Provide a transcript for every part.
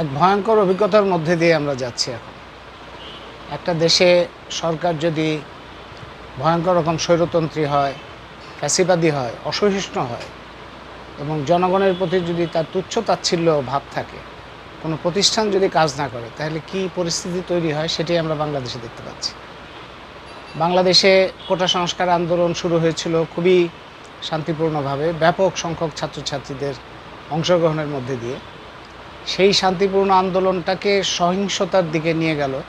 এক ভয়ঙ্কর অভিজ্ঞতার মধ্যে দিয়ে আমরা যাচ্ছি এখন। একটা দেশে সরকার যদি ভয়ঙ্কর রকম স্বৈরতন্ত্রী হয়, ফ্যাসিবাদী হয়, অসহিষ্ণু হয়, এবং জনগণের প্রতি যদি তার তুচ্ছ তাচ্ছিল্য ভাব থাকে, কোনো প্রতিষ্ঠান যদি কাজ না করে, তাহলে কি পরিস্থিতি তৈরি হয় সেটি আমরা বাংলাদেশে দেখতে পাচ্ছি। বাংলাদেশে কোটা সংস্কার আন্দোলন শুরু হয়েছিল খুবই শান্তিপূর্ণভাবে, ব্যাপক সংখ্যক ছাত্রছাত্রীদের অংশগ্রহণের মধ্যে দিয়ে। সেই শান্তিপূর্ণ আন্দোলনটাকে সহিংসতার দিকে নিয়ে গেল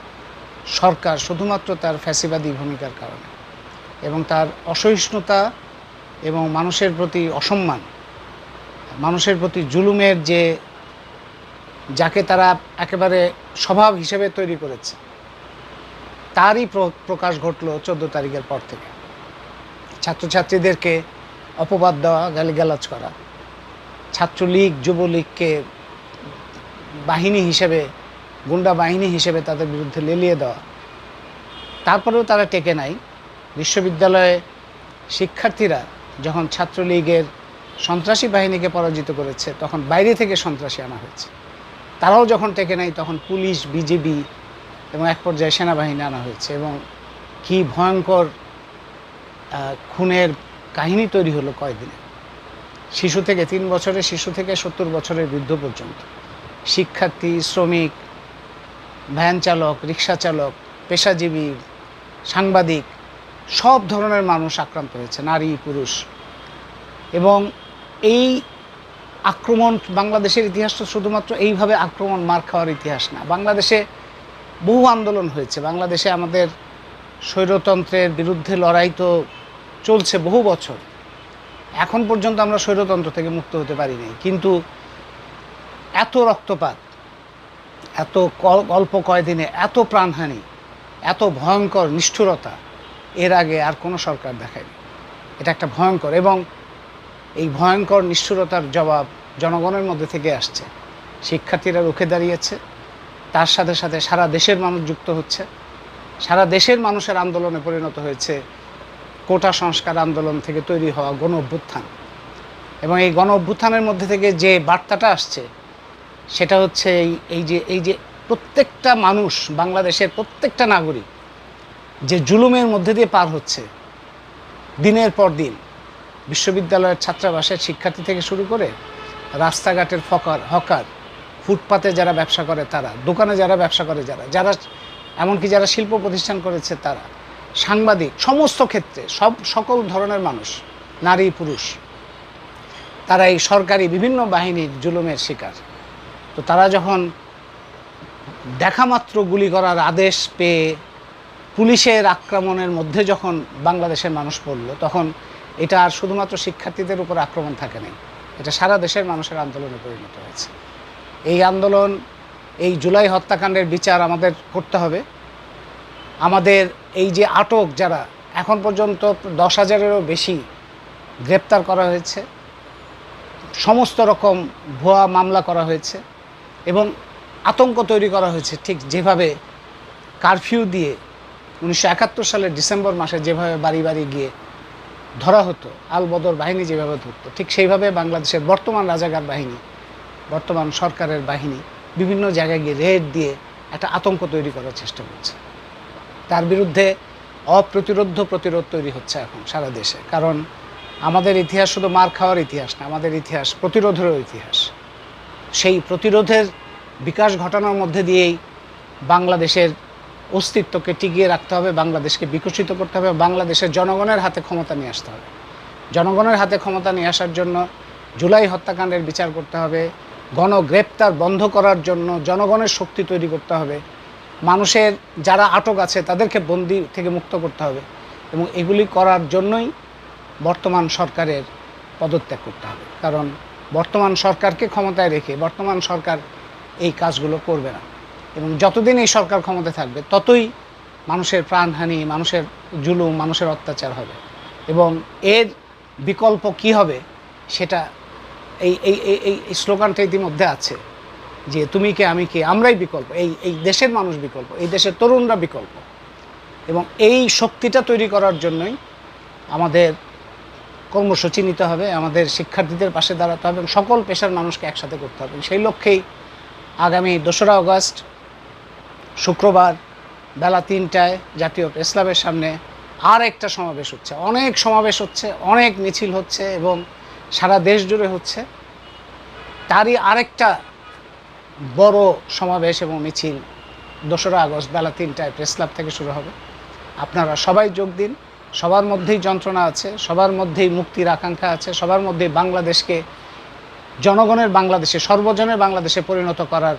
সরকার, শুধুমাত্র তার ফ্যাসিবাদী ভূমিকার কারণে। এবং তার অসহিষ্ণুতা এবং মানুষের প্রতি অসম্মান, মানুষের প্রতি জুলুমের যে, যাকে তারা একেবারে স্বভাব হিসেবে তৈরি করেছে, তারই প্র- প্রকাশ ঘটলো চোদ্দ তারিখের পর থেকে। ছাত্রছাত্রীদেরকে অপবাদ দেওয়া, গালিগালাজ করা, ছাত্রলীগ, যুবলীগকে বাহিনী হিসেবে, গুন্ডা বাহিনী হিসেবে তাদের বিরুদ্ধে লেলিয়ে দেওয়া। তারপরেও তারা টেকে নাই। বিশ্ববিদ্যালয়ে শিক্ষার্থীরা যখন ছাত্রলীগের সন্ত্রাসী বাহিনীকে পরাজিত করেছে, তখন বাইরে থেকে সন্ত্রাসী আনা হয়েছে। তারাও যখন টেকে নাই, তখন পুলিশ বিজেপি এবং এক পর্যায়ে সেনাবাহিনী আনা হয়েছে এবং কি ভয়ঙ্কর খুনের কাহিনী তৈরি হলো কয়দিনে শিশু থেকে তিন বছরের, শিশু থেকে সত্তর বছরের বৃদ্ধ পর্যন্ত। শিক্ষার্থী, শ্রমিক, ভ্যান চালক, রিক্সা চালক, পেশাজীবী, সাংবাদিক, সব ধরনের মানুষ আক্রান্ত হয়েছে, নারী, পুরুষ। এবং এই আক্রমণ বাংলাদেশের ইতিহাস তো শুধুমাত্র এইভাবে আক্রমণ মার খাওয়ার ইতিহাস না, বাংলাদেশে বহু আন্দোলন হয়েছে। বাংলাদেশে আমাদের স্বৈরতন্ত্রের বিরুদ্ধে লড়াই তো চলছে বহু বছর। এখন পর্যন্ত আমরা স্বৈরতন্ত্র থেকে মুক্ত হতে পারিনি। কিন্তু এত রক্তপাত, এত অল্প কয়দিনে, এত প্রাণহানি, এত ভয়ঙ্কর নিষ্ঠুরতা, এর আগে আর কোনো সরকার দেখায়নি। এটা একটা ভয়ঙ্কর এবং এই ভয়ঙ্কর নিষ্ঠুরতার জবাব জনগণের মধ্যে থেকে আসছে। শিক্ষার্থীরা রুখে দাঁড়িয়েছে, তার সাথে সাথে সারা দেশের মানুষ যুক্ত হচ্ছে। সারা দেশের মানুষের আন্দোলনে পরিণত হয়েছে কোটা সংস্কার আন্দোলন থেকে তৈরি হওয়া গণ অভ্যুত্থান এবং এই গণ অভ্যুত্থানের মধ্যে থেকে যে বার্তাটা আসছে সেটা হচ্ছে এই এই যে এই যে প্রত্যেকটা মানুষ, বাংলাদেশের প্রত্যেকটা নাগরিক যে জুলুমের মধ্যে দিয়ে পার হচ্ছে, দিনের পর দিন, বিশ্ববিদ্যালয়ের ছাত্রাবাসের শিক্ষার্থী থেকে শুরু করে রাস্তাঘাটের ফকার, হকার, ফুটপাতে যারা ব্যবসা করে তারা, দোকানে যারা ব্যবসা করে যারা যারা এমনকি যারা শিল্প প্রতিষ্ঠান করেছে তারা, সাংবাদিক, সমস্ত ক্ষেত্রে সব সকল ধরনের মানুষ, নারী, পুরুষ, তারা এই সরকারি বিভিন্ন বাহিনীর জুলুমের শিকার। তো তারা যখন দেখামাত্র গুলি করার আদেশ পেয়ে পুলিশের আক্রমণের মধ্যে যখন বাংলাদেশের মানুষ পড়ল, তখন এটা আর শুধুমাত্র শিক্ষার্থীদের উপর আক্রমণ থাকে নাই, এটা সারা দেশের মানুষের আন্দোলনে পরিণত হয়েছে। এই আন্দোলন, এই জুলাই হত্যাকাণ্ডের বিচার আমাদের করতে হবে। আমাদের এই যে আটক যারা, এখন পর্যন্ত দশ হাজারেরও বেশি গ্রেপ্তার করা হয়েছে। সমস্ত রকম ভুয়া মামলা করা হয়েছে। এবং আতঙ্ক তৈরি করা হয়েছে ঠিক যেভাবে কারফিউ দিয়ে উনিশশো একাত্তর সালের ডিসেম্বর মাসে যেভাবে বাড়ি বাড়ি গিয়ে ধরা হতো আলবদর বাহিনী যেভাবে ধরতো, ঠিক সেইভাবে বাংলাদেশের বর্তমান রাজাকার বাহিনী, বর্তমান সরকারের বাহিনী বিভিন্ন জায়গায় গিয়ে রেড দিয়ে একটা আতঙ্ক তৈরি করার চেষ্টা করছে। তার বিরুদ্ধে অপ্রতিরোধ প্রতিরোধ তৈরি হচ্ছে এখন সারা দেশে। কারণ আমাদের ইতিহাস শুধু মার খাওয়ার ইতিহাস না, আমাদের ইতিহাস প্রতিরোধেরও ইতিহাস। সেই প্রতিরোধের বিকাশ ঘটানোর মধ্যে দিয়েই বাংলাদেশের অস্তিত্বকে টিকিয়ে রাখতে হবে, বাংলাদেশকে বিকশিত করতে হবে, বাংলাদেশের জনগণের হাতে ক্ষমতা নিয়ে আসতে হবে। জনগণের হাতে ক্ষমতা নিয়ে আসার জন্য জুলাই হত্যাকাণ্ডের বিচার করতে হবে, গণগ্রেপ্তার বন্ধ করার জন্য জনগণের শক্তি তৈরি করতে হবে, মানুষের যারা আটক আছে তাদেরকে বন্দি থেকে মুক্ত করতে হবে এবং এগুলি করার জন্যই বর্তমান সরকারের পদত্যাগ করতে হবে। কারণ বর্তমান সরকারকে ক্ষমতায় রেখে বর্তমান সরকার এই কাজগুলো করবে না। এবং যতদিন এই সরকার ক্ষমতায় থাকবে, ততই মানুষের প্রাণহানি, মানুষের জুলুম, মানুষের অত্যাচার হবে। এবং এর বিকল্প কি হবে, সেটা এই এই, এই- স্লোগানটা ইতিমধ্যে আছে যে তুমি কে, আমি কে, আমরাই বিকল্প। এই এই দেশের মানুষ বিকল্প, এই দেশের তরুণরা বিকল্প। এবং এই শক্তিটা তৈরি করার জন্যই আমাদের কর্মসূচি নিতে হবে, আমাদের শিক্ষার্থীদের পাশে দাঁড়াতে হবে এবং সকল পেশার মানুষকে একসাথে করতে হবে। সেই লক্ষ্যেই আগামী দোসরা আগস্ট শুক্রবার, বেলা তিনটায় জাতীয় প্রেস ক্লাবের সামনে আর একটা সমাবেশ হচ্ছে। অনেক সমাবেশ হচ্ছে, অনেক মিছিল হচ্ছে এবং সারা দেশ জুড়ে হচ্ছে। তারই আরেকটা বড় সমাবেশ এবং মিছিল দোসরা আগস্ট বেলা তিনটায় প্রেস ক্লাব থেকে শুরু হবে। আপনারা সবাই যোগ দিন। সবার মধ্যেই যন্ত্রণা আছে, সবার মধ্যেই মুক্তির আকাঙ্ক্ষা আছে, সবার মধ্যেই বাংলাদেশকে, জনগণের বাংলাদেশে, সর্বজনের বাংলাদেশে পরিণত করার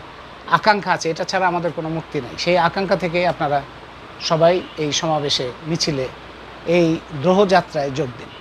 আকাঙ্ক্ষা আছে। এটা ছাড়া আমাদের কোনো মুক্তি নাই। সেই আকাঙ্ক্ষা থেকেই আপনারা সবাই এই সমাবেশে মিছিলে এই দ্রোহযাত্রায় যোগ দিন।